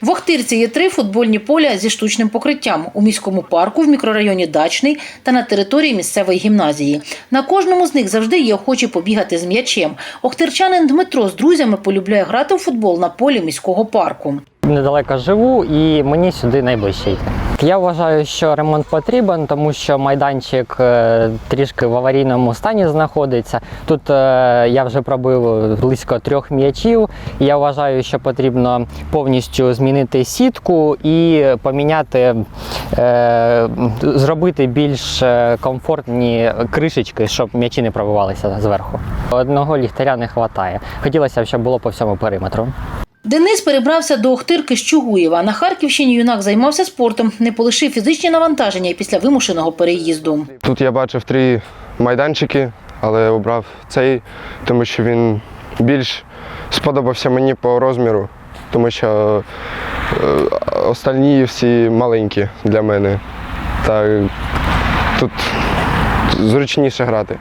В Охтирці є три футбольні поля зі штучним покриттям у міському парку, в мікрорайоні Дачний та на території місцевої гімназії. На кожному з них завжди є охочі побігати з м'ячем. Охтирчанин Дмитро з друзями полюбляє грати в футбол на полі міського парку. Недалеко живу і мені сюди найближче. Я вважаю, що ремонт потрібен, тому що майданчик е, трішки в аварійному стані знаходиться. Тут е, я вже пробив близько трьох м'ячів. Я вважаю, що потрібно повністю змінити сітку і поміняти, е, зробити більш комфортні кришечки, щоб м'ячі не пробивалися зверху. Одного ліхтаря не вистачає. Хотілося б, щоб було по всьому периметру. Денис перебрався до Охтирки з Чугуєва. На Харківщині юнак займався спортом, не полишив фізичні навантаження і після вимушеного переїзду. Тут я бачив три майданчики, але обрав цей, тому що він більш сподобався мені по розміру, тому що е, остальні всі маленькі для мене. Та тут зручніше грати.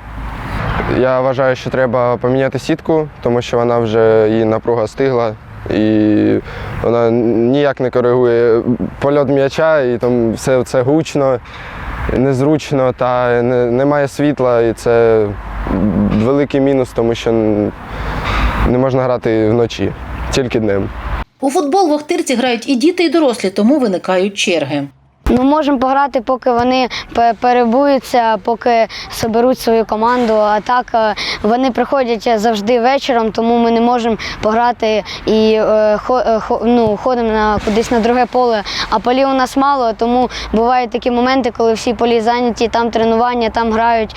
Я вважаю, що треба поміняти сітку, тому що вона вже її напруга стигла. І вона ніяк не коригує польот м'яча, і там все це гучно, незручно та не, немає світла, і це великий мінус, тому що не можна грати вночі, тільки днем. У футбол в Охтирці грають і діти, і дорослі, тому виникають черги. Ми можемо пограти, поки вони перебуються, поки соберуть свою команду. А так е, вони приходять завжди вечором, тому ми не можемо пограти і е, е, ну, ходимо на кудись на друге поле. А полів у нас мало, тому бувають такі моменти, коли всі полі зайняті, там тренування, там грають,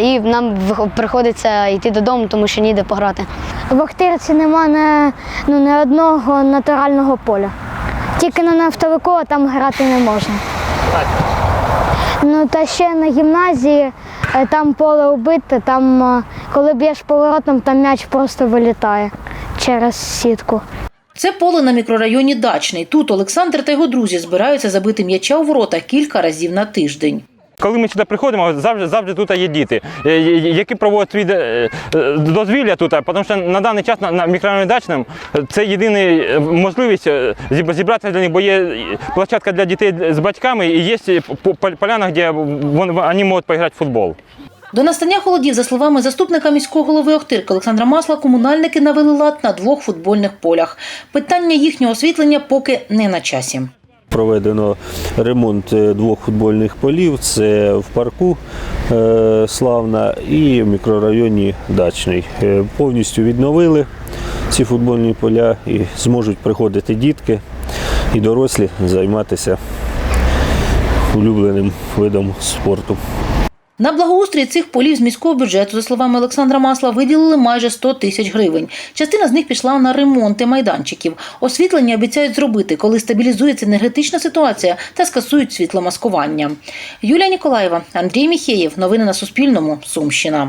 і нам приходиться йти додому, тому що ніде пограти. В Охтирці нема не, ну, не одного натурального поля. Тільки на нафтовику, а там грати не можна. Ну та ще на гімназії е, там поле убите, там е, коли б'єш поворотом, там м'яч просто вилітає через сітку. Це поле на мікрорайоні Дачний. Тут Олександр та його друзі збираються забити м'яча у ворота кілька разів на тиждень. Коли ми сюди приходимо, завжди завжди тут є діти, е, е, які проводять свій е, е, дозвілля тут, тому що на даний час на, мікрорайоні дачному це єдина е, можливість е, зібратися для них, бо є е, площадка для дітей з батьками і є е, по- по- поляна, де вон- вони можуть поіграти в футбол. До настання холодів, за словами заступника міського голови Охтирки Олександра Масла, комунальники навели лад на двох футбольних полях. Питання їхнього освітлення поки не на часі. Проведено ремонт е, двох футбольних полів. Це в парку е, Славна і в мікрорайоні Дачний. Е, Повністю відновили ці футбольні поля і зможуть приходити дітки і дорослі займатися улюбленим видом спорту. На благоустрій цих полів з міського бюджету, за словами Олександра Масла, виділили майже 100 тисяч гривень. Частина з них пішла на ремонти майданчиків. Освітлення обіцяють зробити, коли стабілізується енергетична ситуація та скасують світломаскування. Юлія Ніколаєва, Андрій Міхеєв. Новини на Суспільному. Сумщина.